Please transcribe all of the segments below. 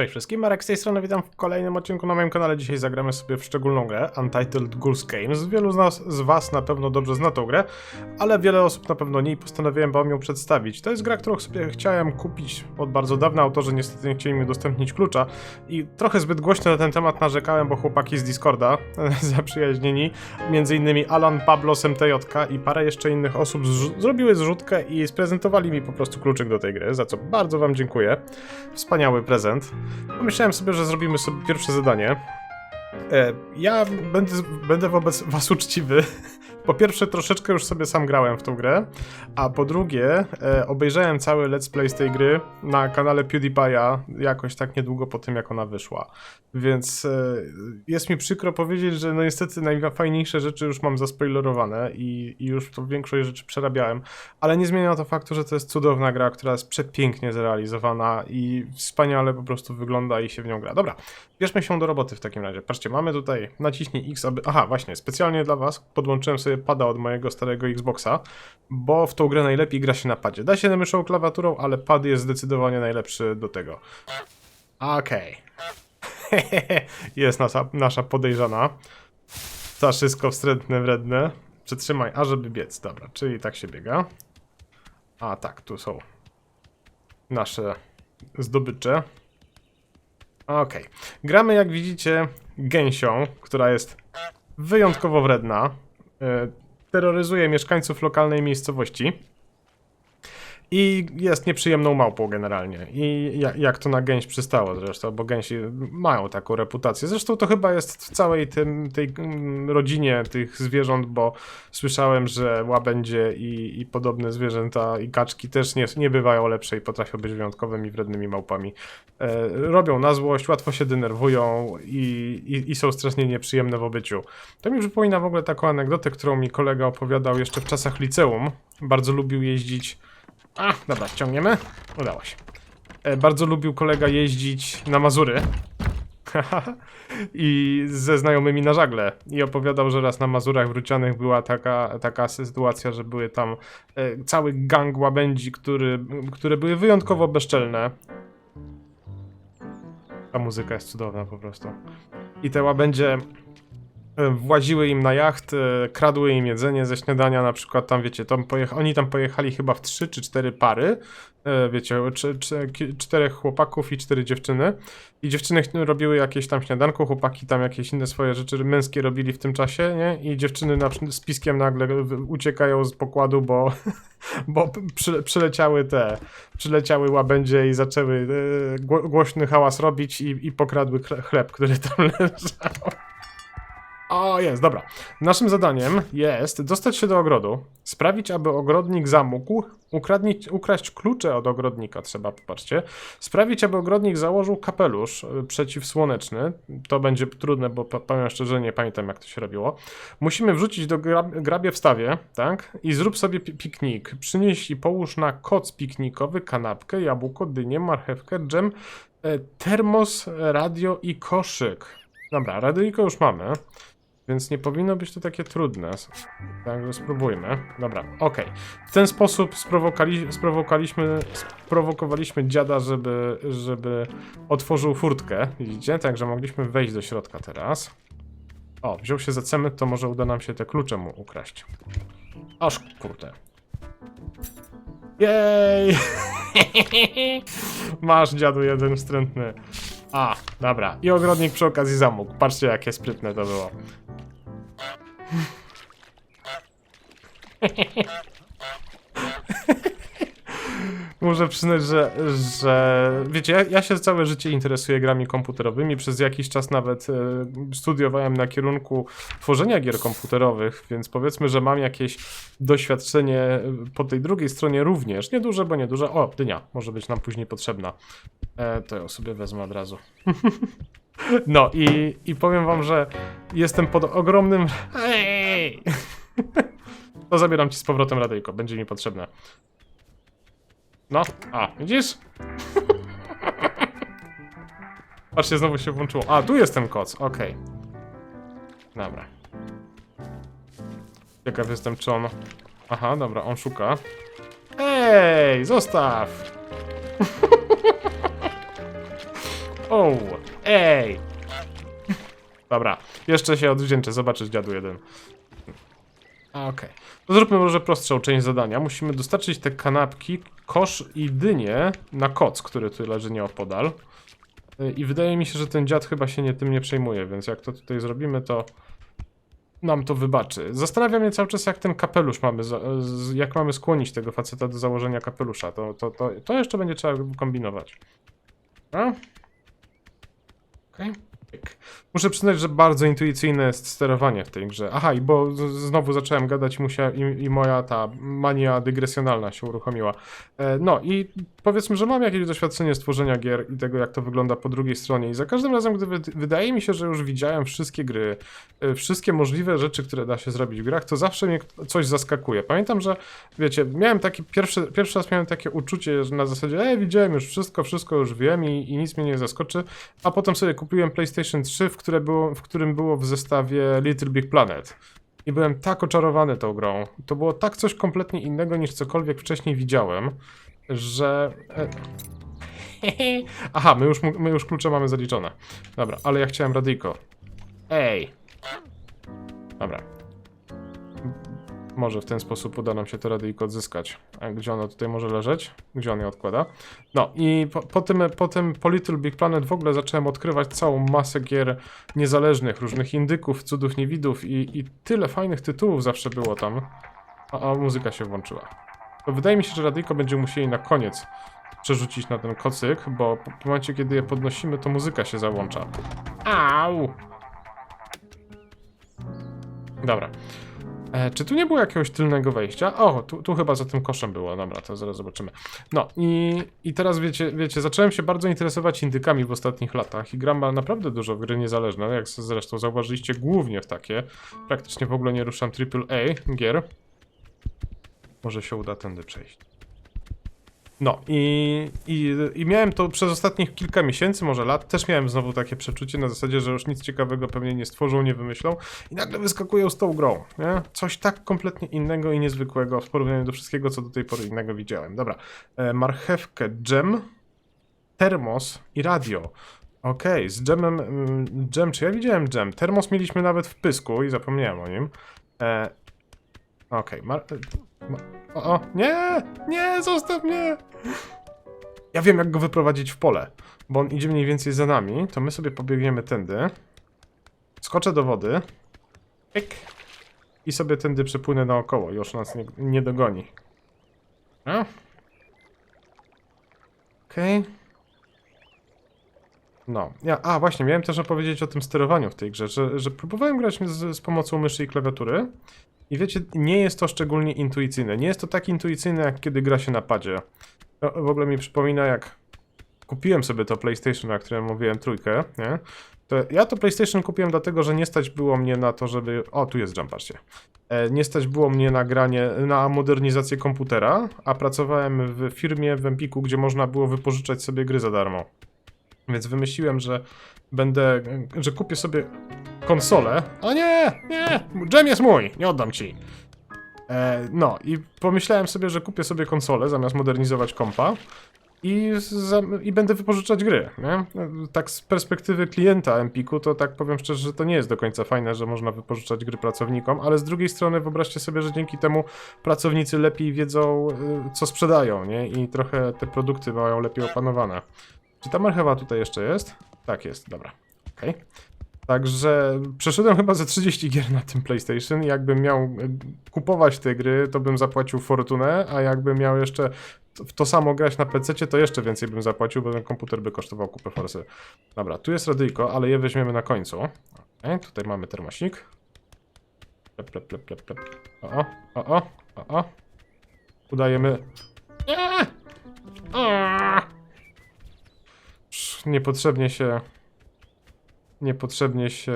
Cześć wszystkim, Marek z tej strony, witam w kolejnym odcinku na moim kanale. Dzisiaj zagramy sobie w szczególną grę, Untitled Goose Games. Wielu z, nas, z was na pewno dobrze zna tą grę, ale wiele osób na pewno nie i postanowiłem wam ją przedstawić. To jest gra, którą sobie chciałem kupić od bardzo dawna, autorzy niestety nie chcieli mi udostępnić klucza i trochę zbyt głośno na ten temat narzekałem, bo chłopaki z Discorda, zaprzyjaźnieni, między innymi Alan, Pablo, MTJ i parę jeszcze innych osób zrobiły zrzutkę i sprezentowali mi po prostu kluczyk do tej gry, za co bardzo wam dziękuję. Wspaniały prezent. Pomyślałem sobie, że zrobimy sobie pierwsze zadanie. E, ja będę, będę wobec was uczciwy. Po pierwsze, troszeczkę już sobie sam grałem w tą grę, a po drugie, e, obejrzałem cały let's play z tej gry na kanale PewDiePie'a jakoś tak niedługo po tym, jak ona wyszła. Więc e, jest mi przykro powiedzieć, że no niestety najfajniejsze rzeczy już mam zaspoilerowane i, i już to większość rzeczy przerabiałem, ale nie zmienia to faktu, że to jest cudowna gra, która jest przepięknie zrealizowana i wspaniale po prostu wygląda i się w nią gra. Dobra, bierzmy się do roboty w takim razie. Patrzcie, mamy tutaj, naciśnij X, aby... Aha, właśnie, specjalnie dla was podłączyłem sobie pada od mojego starego Xboxa, bo w tą grę najlepiej gra się na padzie. Da się na myszą klawiaturą, ale pad jest zdecydowanie najlepszy do tego. Okej. jest nasza, nasza podejrzana. Staszysko wstrętne, wredne. Przytrzymaj, ażeby biec. Dobra, czyli tak się biega. A tak, tu są nasze zdobycze. Okej. Gramy, jak widzicie, gęsią, która jest wyjątkowo wredna. E, Terroryzuje mieszkańców lokalnej miejscowości. I jest nieprzyjemną małpą generalnie. I ja, jak to na gęś przystało zresztą, bo gęsi mają taką reputację. Zresztą to chyba jest w całej tym, tej mm, rodzinie tych zwierząt, bo słyszałem, że łabędzie i, i podobne zwierzęta i kaczki też nie, nie bywają lepsze i potrafią być wyjątkowymi, wrednymi małpami. E, robią na złość, łatwo się denerwują i, i, i są strasznie nieprzyjemne w obyciu. To mi przypomina w ogóle taką anegdotę, którą mi kolega opowiadał jeszcze w czasach liceum. Bardzo lubił jeździć a, dobra, ściągniemy. Udało się. E, bardzo lubił kolega jeździć na Mazury. I ze znajomymi na żagle. I opowiadał, że raz na Mazurach Wrócianych była taka, taka sytuacja, że były tam e, cały gang łabędzi, który, które były wyjątkowo bezczelne. Ta muzyka jest cudowna po prostu. I te łabędzie właziły im na jacht, e, kradły im jedzenie ze śniadania, na przykład tam, wiecie, tam oni tam pojechali chyba w trzy czy cztery pary, e, wiecie, czterech chłopaków i cztery dziewczyny i dziewczyny robiły jakieś tam śniadanko, chłopaki tam jakieś inne swoje rzeczy męskie robili w tym czasie, nie? I dziewczyny na, z piskiem nagle uciekają z pokładu, bo, bo przy, przyleciały te, przyleciały łabędzie i zaczęły e, gło, głośny hałas robić i, i pokradły chle- chleb, który tam leżał. O, jest, dobra. Naszym zadaniem jest dostać się do ogrodu, sprawić, aby ogrodnik zamógł, ukradnić, ukraść klucze od ogrodnika, trzeba, popatrzcie, sprawić, aby ogrodnik założył kapelusz y, przeciwsłoneczny. To będzie trudne, bo powiem szczerze, nie pamiętam, jak to się robiło. Musimy wrzucić do grab grabie wstawie, tak? I zrób sobie pi piknik. Przynieś i połóż na koc piknikowy kanapkę, jabłko, dynię, marchewkę, dżem, e, termos, radio i koszyk. Dobra, radyjko już mamy. Więc nie powinno być to takie trudne. Także spróbujmy. Dobra, okej. W ten sposób sprowokali, sprowokaliśmy, sprowokowaliśmy dziada, żeby, żeby otworzył furtkę. Widzicie? Także mogliśmy wejść do środka teraz. O, wziął się za cement, to może uda nam się te klucze mu ukraść. Aż kurde. Jej! Masz dziadu jeden wstrętny. A, dobra. I ogrodnik przy okazji zamógł. Patrzcie, jakie sprytne to było. Muszę przyznać, że, że wiecie, ja, ja się całe życie interesuję grami komputerowymi. Przez jakiś czas nawet e, studiowałem na kierunku tworzenia gier komputerowych, więc powiedzmy, że mam jakieś doświadczenie e, po tej drugiej stronie również. Nieduże, bo nieduże. O, dynia może być nam później potrzebna. E, to ją sobie wezmę od razu. No i, i powiem wam, że jestem pod ogromnym. Hej! To zabieram ci z powrotem radyjko, będzie mi potrzebne. No, a, widzisz? Patrzcie, znowu się włączyło. A, tu jest ten koc, okej. Dobra. Ciekaw jestem, czy on... Aha, dobra, on szuka. Ej, zostaw! O, ej! Dobra, jeszcze się odwdzięczę, zobaczysz dziadu jeden. Okej. To zróbmy może prostszą część zadania. Musimy dostarczyć te kanapki, kosz i dynię na koc, który tu leży nieopodal. Y, I wydaje mi się, że ten dziad chyba się nie, tym nie przejmuje, więc jak to tutaj zrobimy, to nam to wybaczy. Zastanawia mnie cały czas, jak ten kapelusz mamy, jak mamy skłonić tego faceta do założenia kapelusza. To, to, to, to jeszcze będzie trzeba kombinować. A? Okej. Muszę przyznać, że bardzo intuicyjne jest sterowanie w tej grze. Aha, i bo znowu zacząłem gadać musia, i, i moja ta mania dygresjonalna się uruchomiła. E, no i powiedzmy, że mam jakieś doświadczenie stworzenia gier i tego, jak to wygląda po drugiej stronie. I za każdym razem, gdy wy, wydaje mi się, że już widziałem wszystkie gry, e, wszystkie możliwe rzeczy, które da się zrobić w grach, to zawsze mnie coś zaskakuje. Pamiętam, że wiecie, miałem taki pierwszy, pierwszy raz miałem takie uczucie, że na zasadzie, e, widziałem już wszystko, wszystko już wiem i, i nic mnie nie zaskoczy, a potem sobie kupiłem PlayStation 3, w, które było, w którym było w zestawie Little Big Planet. I byłem tak oczarowany tą grą. To było tak coś kompletnie innego niż cokolwiek wcześniej widziałem, że. e, Aha, my już, my już klucze mamy zaliczone. Dobra, ale ja chciałem radyjko. Ej! Dobra. Może w ten sposób uda nam się to radyjko odzyskać. A gdzie ono tutaj może leżeć? Gdzie on je odkłada? No i po, po, tym, po tym po Little Big Planet w ogóle zacząłem odkrywać całą masę gier niezależnych, różnych indyków, cudów niewidów i, i tyle fajnych tytułów zawsze było tam. A, a muzyka się włączyła. To wydaje mi się, że radyjko będziemy musieli na koniec przerzucić na ten kocyk, bo w momencie, kiedy je podnosimy, to muzyka się załącza. Au! Dobra. E, czy tu nie było jakiegoś tylnego wejścia? O, tu, tu chyba za tym koszem było. Dobra, to zaraz zobaczymy. No i, i teraz wiecie, wiecie, zacząłem się bardzo interesować indykami w ostatnich latach i gram naprawdę dużo w gry niezależne, jak zresztą zauważyliście, głównie w takie. Praktycznie w ogóle nie ruszam AAA gier. Może się uda tędy przejść. No i, i, i miałem to przez ostatnich kilka miesięcy, może lat, też miałem znowu takie przeczucie na zasadzie, że już nic ciekawego pewnie nie stworzą, nie wymyślą i nagle wyskakują z tą grą, nie? Coś tak kompletnie innego i niezwykłego w porównaniu do wszystkiego, co do tej pory innego widziałem. Dobra, e, marchewkę, dżem, termos i radio. Okej, z dżemem, mm, dżem, czy ja widziałem dżem? Termos mieliśmy nawet w pysku i zapomniałem o nim. E, Okej, mar... O, o, nie! Nie, zostaw mnie! Ja wiem, jak go wyprowadzić w pole, bo on idzie mniej więcej za nami, to my sobie pobiegniemy tędy. Skoczę do wody. Pyk. I sobie tędy przepłynę naokoło, już nas nie, nie dogoni. A? Okej. No, ja, a właśnie, miałem też opowiedzieć o tym sterowaniu w tej grze, że, że próbowałem grać z, z pomocą myszy i klawiatury i wiecie, nie jest to szczególnie intuicyjne. Nie jest to tak intuicyjne, jak kiedy gra się na padzie. To w ogóle mi przypomina, jak kupiłem sobie to PlayStation, o którym mówiłem, trójkę, nie? To ja to PlayStation kupiłem dlatego, że nie stać było mnie na to, żeby... O, tu jest jump, patrzcie. E, Nie stać było mnie na granie, na modernizację komputera, a pracowałem w firmie w Empiku, gdzie można było wypożyczać sobie gry za darmo. Więc wymyśliłem, że będę, że kupię sobie konsolę. O nie, nie, dżem jest mój, nie oddam ci. E, no i pomyślałem sobie, że kupię sobie konsolę zamiast modernizować kompa i, za, i będę wypożyczać gry. Nie? Tak z perspektywy klienta Empiku, to tak powiem szczerze, że to nie jest do końca fajne, że można wypożyczać gry pracownikom, ale z drugiej strony wyobraźcie sobie, że dzięki temu pracownicy lepiej wiedzą, y, co sprzedają, nie? I trochę te produkty mają lepiej opanowane. Czy ta marchewa tutaj jeszcze jest? Tak jest, dobra. Okej. Także przeszedłem chyba ze 30 gier na tym PlayStation jakbym miał e, kupować te gry, to bym zapłacił fortunę, a jakbym miał jeszcze w to samo grać na PC, to jeszcze więcej bym zapłacił, bo ten komputer by kosztował kupę forsy. Dobra, tu jest radyjko, ale je weźmiemy na końcu. Okej, tutaj mamy termosik. Plep, plep, plep, plep. O, o, o, o, o, o. Udajemy... Nie! Aaa! Niepotrzebnie się... Niepotrzebnie się...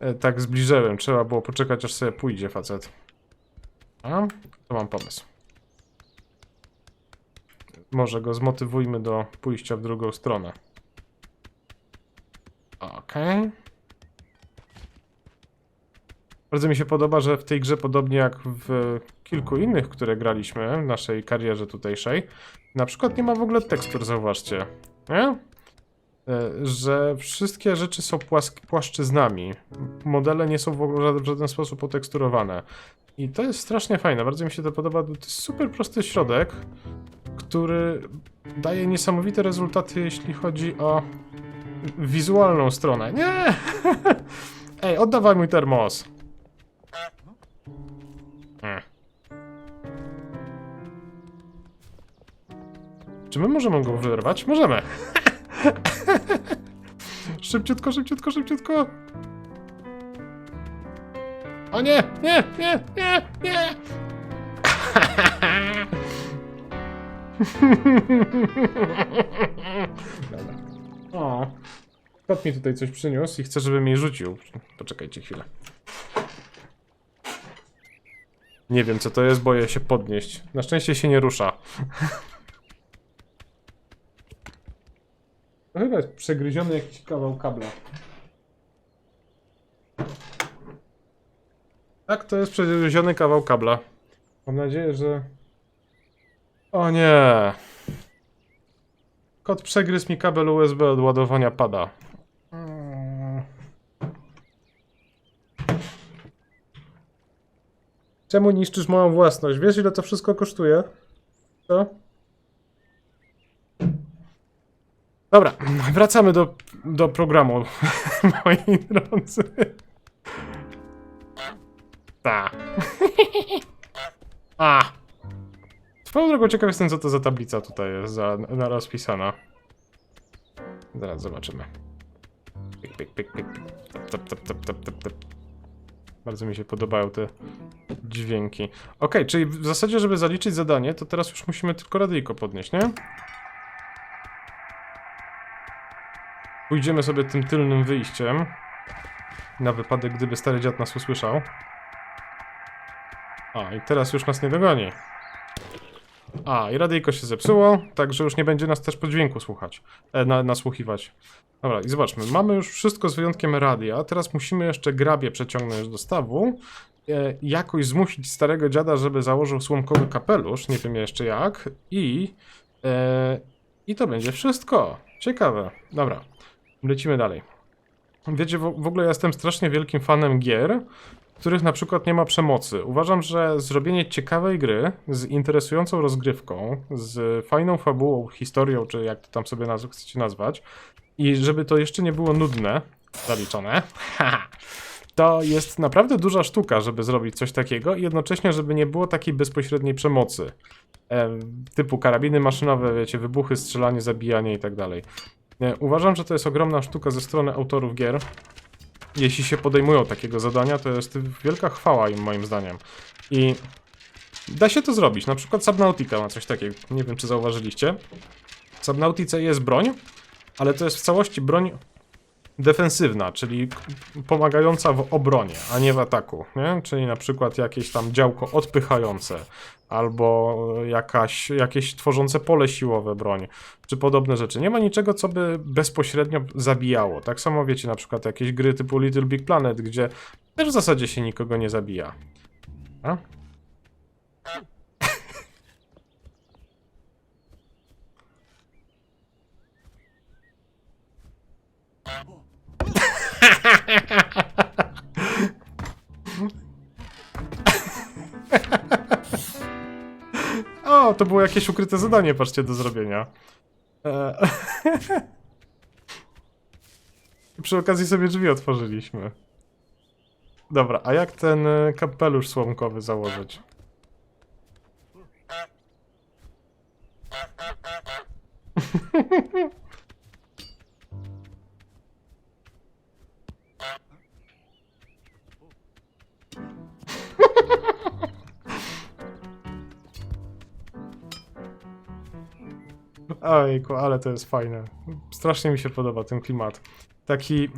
e, Tak zbliżyłem. Trzeba było poczekać, aż sobie pójdzie facet. A? To mam pomysł. Może go zmotywujmy do pójścia w drugą stronę. Okej. Bardzo mi się podoba, że w tej grze, podobnie jak w kilku innych, które graliśmy w naszej karierze tutejszej, na przykład nie ma w ogóle tekstur, zauważcie. Nie? e, że wszystkie rzeczy są płaszczyznami. Modele nie są w ogóle w żaden sposób oteksturowane. I to jest strasznie fajne, bardzo mi się to podoba. To jest super prosty środek, który daje niesamowite rezultaty, jeśli chodzi o wizualną stronę. Nie! Ej, oddawaj mój termos. Czy my możemy go wyrwać? Możemy. szybciutko, szybciutko, szybciutko. O nie, nie, nie, nie, nie. Dobra. O. Kot mi tutaj coś przyniósł i chce, żebym jej rzucił. Poczekajcie chwilę. Nie wiem, co to jest, boję się podnieść. Na szczęście się nie rusza. To chyba jest przegryziony jakiś kawał kabla. Tak, to jest przegryziony kawał kabla. Mam nadzieję, że... O nie! Kot przegryzł mi kabel USB od ładowania pada. Czemu niszczysz moją własność? Wiesz ile to wszystko kosztuje? Co? Dobra, wracamy do, do programu, moi drodzy. Ta. A. Swoją drogą ciekaw jestem, co to za tablica tutaj jest za, na rozpisana. Zaraz zobaczymy. Pik, pik, pik, pik. Bardzo mi się podobają te dźwięki. Okej, czyli w zasadzie, żeby zaliczyć zadanie, to teraz już musimy tylko radyjko podnieść, nie? Pójdziemy sobie tym tylnym wyjściem. Na wypadek, gdyby stary dziad nas usłyszał. A, i teraz już nas nie dogoni. A, i radyjko się zepsuło, także już nie będzie nas też po dźwięku słuchać, e, na, nasłuchiwać. Dobra, i zobaczmy, mamy już wszystko z wyjątkiem radia, teraz musimy jeszcze grabie przeciągnąć do stawu, e, jakoś zmusić starego dziada, żeby założył słomkowy kapelusz, nie wiem jeszcze jak, i, e, i to będzie wszystko. Ciekawe. Dobra, lecimy dalej. Wiecie, w, ogóle ja jestem strasznie wielkim fanem gier, w których na przykład nie ma przemocy. Uważam, że zrobienie ciekawej gry z interesującą rozgrywką, z fajną fabułą, historią, czy jak to tam sobie naz chcecie nazwać, i żeby to jeszcze nie było nudne, zaliczone, to jest naprawdę duża sztuka, żeby zrobić coś takiego i jednocześnie, żeby nie było takiej bezpośredniej przemocy. E, typu karabiny maszynowe, wiecie, wybuchy, strzelanie, zabijanie i tak dalej. Uważam, że to jest ogromna sztuka ze strony autorów gier, jeśli się podejmują takiego zadania, to jest wielka chwała im moim zdaniem. I da się to zrobić. Na przykład Subnautica ma coś takiego. Nie wiem, czy zauważyliście. W Subnautice jest broń, ale to jest w całości broń defensywna, czyli pomagająca w obronie, a nie w ataku, nie? Czyli na przykład jakieś tam działko odpychające, albo jakaś, jakieś tworzące pole siłowe broń, czy podobne rzeczy. Nie ma niczego, co by bezpośrednio zabijało. Tak samo wiecie, na przykład jakieś gry typu Little Big Planet, gdzie też w zasadzie się nikogo nie zabija. A? To było jakieś ukryte zadanie, patrzcie, do zrobienia. E... Przy okazji sobie drzwi otworzyliśmy. Dobra, a jak ten e, kapelusz słomkowy założyć? Ojku, ale to jest fajne. Strasznie mi się podoba ten klimat. Taki...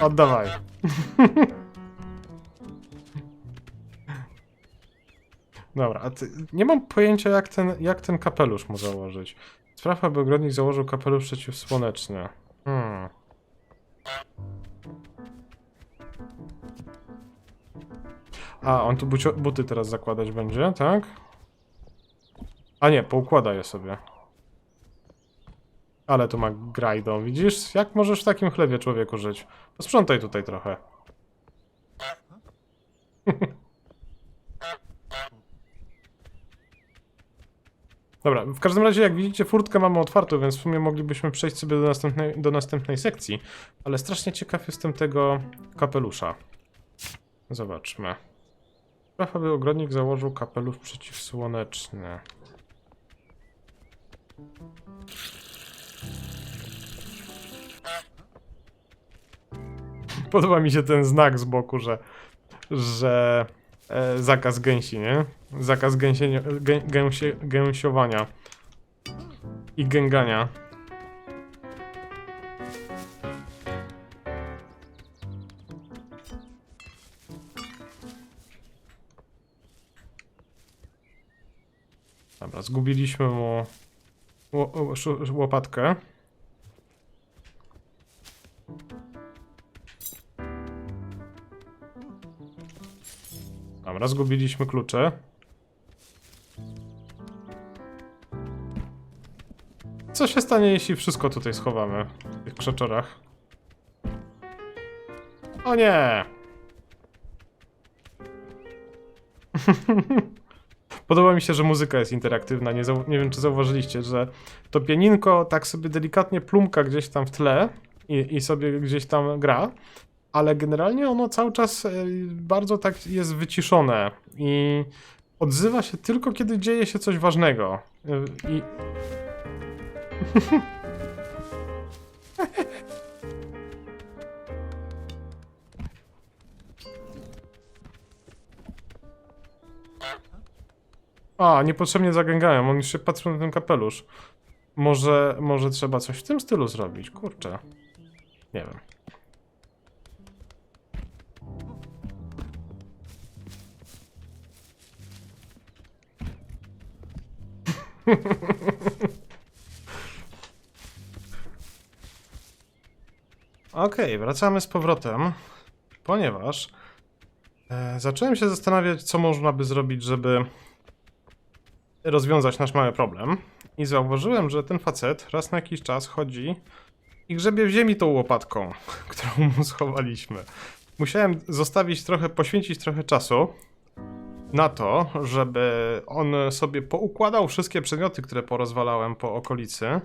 Oddawaj. Dobra, a ty, nie mam pojęcia jak ten, jak ten kapelusz mu założyć. Sprawa, aby ogrodnik założył kapelusz przeciwsłoneczny. Hmm. A, on tu buty teraz zakładać będzie, tak? A nie, poukłada je sobie. Ale tu ma grajdą, widzisz? Jak możesz w takim chlebie człowieku żyć? Posprzątaj tutaj trochę. Dobra, w każdym razie jak widzicie furtkę mamy otwartą, więc w sumie moglibyśmy przejść sobie do następnej, do następnej sekcji. Ale strasznie ciekaw jestem tego kapelusza. Zobaczmy. Spraw, aby ogrodnik założył kapelusz przeciwsłoneczny. Podoba mi się ten znak z boku, że, że e, zakaz gęsi, nie? Zakaz gę, gęsie, gęsiowania i gęgania. Zgubiliśmy mu łopatkę. Dobra, zgubiliśmy klucze. Co się stanie, jeśli wszystko tutaj schowamy w tych krzaczorach? O nie! Podoba mi się, że muzyka jest interaktywna. Nie, nie wiem, czy zauważyliście, że to pianinko tak sobie delikatnie plumka gdzieś tam w tle i, i sobie gdzieś tam gra, ale generalnie ono cały czas e, bardzo tak jest wyciszone i odzywa się tylko, kiedy dzieje się coś ważnego. E, I... A, niepotrzebnie zagęgałem, on już się patrzył na ten kapelusz. Może, może trzeba coś w tym stylu zrobić, kurczę. Nie wiem. Okej, wracamy z powrotem, ponieważ e, zacząłem się zastanawiać, co można by zrobić, żeby rozwiązać nasz mały problem. I zauważyłem, że ten facet raz na jakiś czas chodzi i grzebie w ziemi tą łopatką, którą mu schowaliśmy. Musiałem zostawić trochę, poświęcić trochę czasu na to, żeby on sobie poukładał wszystkie przedmioty, które porozwalałem po okolicy.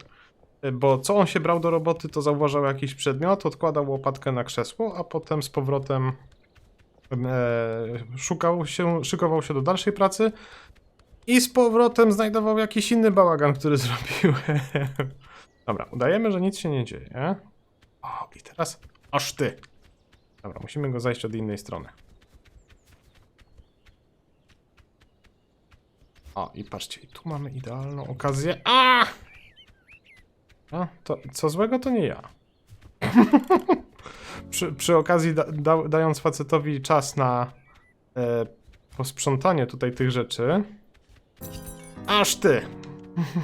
Bo co on się brał do roboty, to zauważał jakiś przedmiot, odkładał łopatkę na krzesło, a potem z powrotem e, szukał się, szykował się do dalszej pracy i z powrotem znajdował jakiś inny bałagan, który zrobiłem. Dobra, udajemy, że nic się nie dzieje. O, i teraz aż ty. Dobra, musimy go zajść od innej strony. O, i patrzcie, tu mamy idealną okazję. A! A, to co złego to nie ja. przy, przy okazji da, da, dając facetowi czas na e, posprzątanie tutaj tych rzeczy. Aż ty!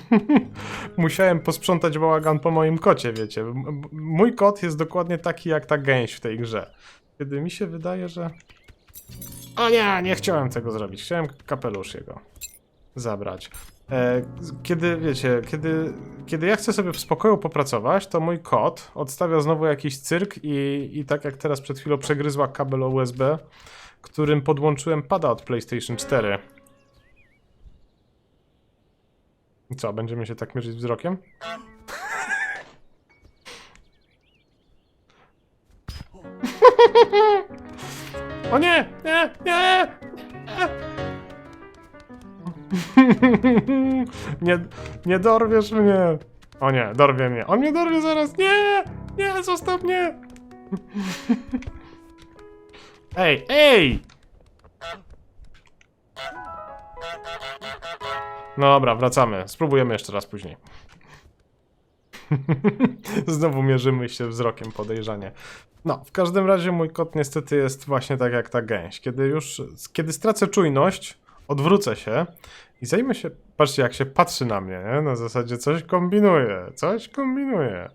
Musiałem posprzątać bałagan po moim kocie, wiecie. Mój kot jest dokładnie taki jak ta gęś w tej grze. Kiedy mi się wydaje, że. O nie, nie chciałem tego zrobić. Chciałem kapelusz jego zabrać. E, kiedy, wiecie, kiedy, kiedy ja chcę sobie w spokoju popracować, to mój kot odstawia znowu jakiś cyrk i, i tak jak teraz przed chwilą przegryzła kabel USB, którym podłączyłem pada od PlayStation 4. I co, będziemy się tak mierzyć wzrokiem? O nie! Nie! Nie! nie, nie dorwiesz mnie! O nie, dorwie mnie. On mnie dorwie zaraz! Nie! Nie, zostaw mnie! ej, ej! No dobra, wracamy. Spróbujemy jeszcze raz później. Znowu mierzymy się wzrokiem podejrzanie. No, w każdym razie mój kot niestety jest właśnie tak jak ta gęś. Kiedy już, kiedy stracę czujność, odwrócę się i zajmę się, patrzcie jak się patrzy na mnie, nie? na zasadzie coś kombinuje, coś kombinuje.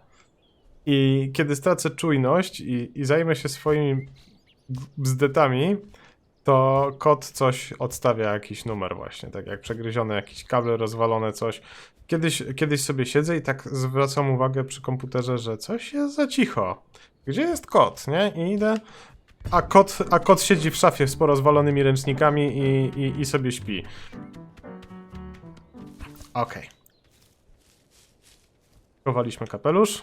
I kiedy stracę czujność i, i zajmę się swoimi bzdetami, to kot coś odstawia jakiś numer właśnie, tak jak przegryzione jakieś kable, rozwalone coś. Kiedyś, kiedyś sobie siedzę i tak zwracam uwagę przy komputerze, że coś jest za cicho. Gdzie jest kot, nie? I idę, a kot, a kot siedzi w szafie z porozwalonymi ręcznikami i, i, i sobie śpi. Okej. Chowaliśmy kapelusz.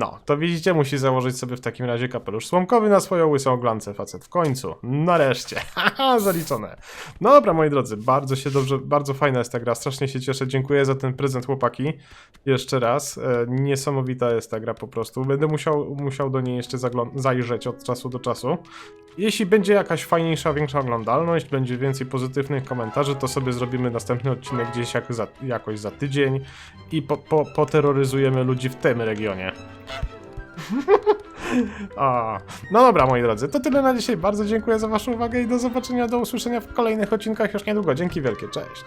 No, to widzicie, musi założyć sobie w takim razie kapelusz słomkowy na swoją łysą glancę facet. W końcu. Nareszcie. Haha, zaliczone. No dobra, moi drodzy, bardzo się dobrze, bardzo fajna jest ta gra, strasznie się cieszę. Dziękuję za ten prezent, chłopaki. Jeszcze raz. E, niesamowita jest ta gra po prostu. Będę musiał, musiał do niej jeszcze zajrzeć od czasu do czasu. Jeśli będzie jakaś fajniejsza, większa oglądalność, będzie więcej pozytywnych komentarzy, to sobie zrobimy następny odcinek gdzieś jak za, jakoś za tydzień i po, po, poterroryzujemy ludzi w tym regionie. A, no dobra, moi drodzy, to tyle na dzisiaj. Bardzo dziękuję za Waszą uwagę i do zobaczenia, do usłyszenia w kolejnych odcinkach już niedługo. Dzięki wielkie, cześć.